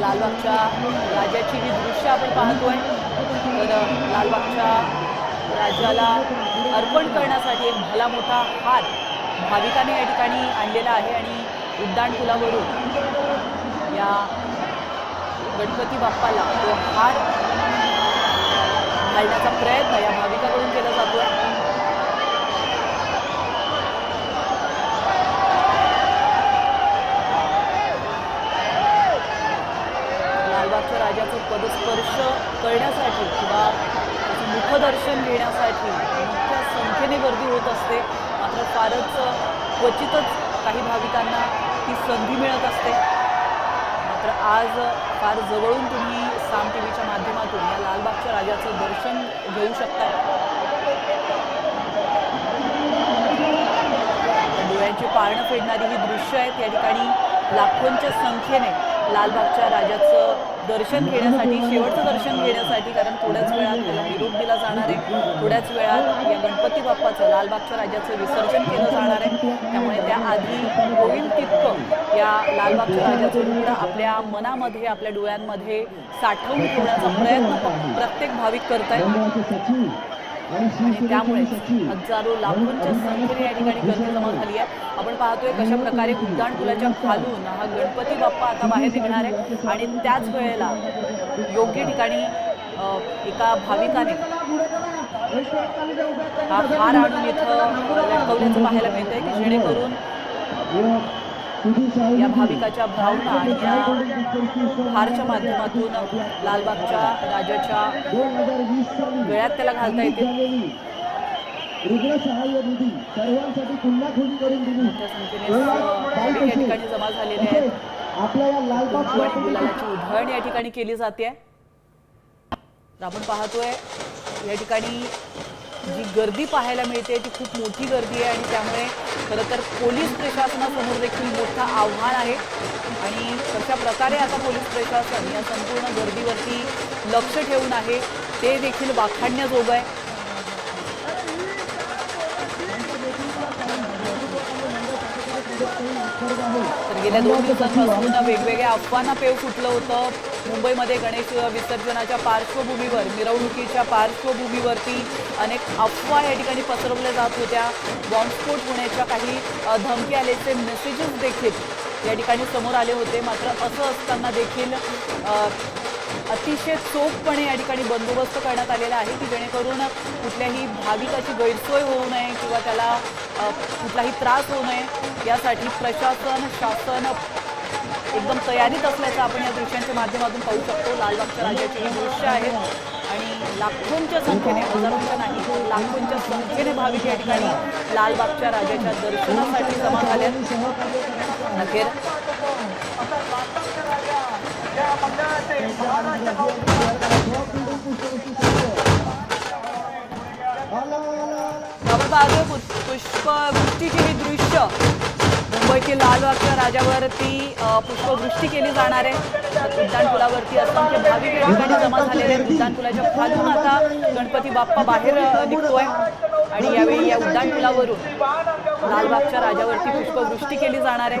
लालबागच्या राजाची ही दृश्य आपण पाहतोय तर लालबागच्या राजाला अर्पण करण्यासाठी एक भला मोठा हार भाविकाने या ठिकाणी आणलेला आहे आणि उड्डाण पुलावरून या गणपती बाप्पाला तो हार घालण्याचा प्रयत्न या भाविक त्याचं पदस्पर्श करण्यासाठी किंवा त्याचं मुखदर्शन घेण्यासाठी मोठ्या संख्येने गर्दी होत असते. मात्र फारच क्वचितच काही भाविकांना ती संधी मिळत असते. मात्र आज फार जवळून तुम्ही साम टी व्हीच्या माध्यमातून या लालबागच्या राजाचं दर्शन घेऊ शकता डोळ्यांची पाळणं फेडणारी ही दृश्य आहेत या ठिकाणी लाखोंच्या संख्येने लालबागच्या राजाचं दर्शन घेण्यासाठी शेवटचं दर्शन घेण्यासाठी कारण थोड्याच वेळात त्याला निरोप दिला जाणार आहे. थोड्याच वेळात या गणपती बाप्पाचं लालबागच्या राजाचं विसर्जन केलं जाणार आहे. त्यामुळे त्याआधी होईल तितकं या लालबागच्या राजाचं रुग्ण आपल्या मनामध्ये आपल्या डोळ्यांमध्ये साठवून ठेवण्याचा प्रयत्न प्रत्येक भाविक करत आहे आणि त्यामुळे हजारो लाखोंच्या संख्येने या ठिकाणी गर्दी जमा झाली आहे. आपण पाहतोय कशा प्रकारे उड्डाण पुलाच्या खालून हा गणपती बाप्पा आता बाहेर निघणार आहे. आणि त्याच वेळेला योग्य ठिकाणी एका भाविकाने हा हार आणून इथं लटकवल्याचं पाहायला मिळतंय की जेणेकरून या भाविकाच्या भावना या हारच्या माध्यमातून लालबागच्या राजाच्या गळ्यात त्याला घालता येतील निधी सर्वांसाठी पुन्हा खुली करून दिली या ठिकाणी जमा झालेले आहेत. आपल्या या लालबाग आणि गुलालाची उधळण या ठिकाणी केली जाते. आपण पाहतोय या ठिकाणी जी गर्दी पाहायला मिळते ती खूप मोठी गर्दी आहे आणि त्यामुळे खरं तर पोलीस प्रशासनासमोर देखील मोठं आव्हान आहे. आणि कशा प्रकारे आता पोलीस प्रशासन या संपूर्ण गर्दीवरती लक्ष ठेवून आहे ते देखील वाखाणण्याजोगं आहे. गेल्या दोन दिवसांपासून वेगवेगळ्या अफवांना पेव फुटलं होतं. मुंबईमध्ये गणेश विसर्जनाच्या पार्श्वभूमीवर मिरवणुकीच्या पार्श्वभूमीवरती अनेक अफवा या ठिकाणी पसरवल्या जात होत्या. बॉम्बस्फोट होण्याच्या काही धमकी आल्याचे मेसेजेस देखील या ठिकाणी समोर आले होते. मात्र असं असताना देखील अतिशय चोखपणे या ठिकाणी बंदोबस्त करण्यात आलेला आहे की जेणेकरून कुठल्याही भाविकाची गैरसोय होऊ नये किंवा त्याला कुठलाही त्रास होऊ नये यासाठी प्रशासन शासन एकदम तयारीत असल्याचं आपण या दृश्यांच्या माध्यमातून पाहू शकतो. लालबागच्या राज्याची ही दृश्य आहे आणि लाखोंच्या संख्येने हजारोंच्या नाही लाखोंच्या संख्येने भाविक या ठिकाणी लालबागच्या राजाच्या दर्शनासाठी जमा झाल्या अखेर आपण पुष्पवृष्टीची दृश्य. मुंबईतील लालबागच्या राजावरती पुष्पवृष्टी केली जाणार आहे. उड्डाणपुलावरती असंख्य भाविक या ठिकाणी जमा झालेले आहेत. उड्डाणपुलाच्या खालून आता गणपती बाप्पा बाहेर निघतोय. आणि यावेळी या उड्डाणपुलावरून लालबागच्या राजावरती पुष्पवृष्टी केली जाणार आहे.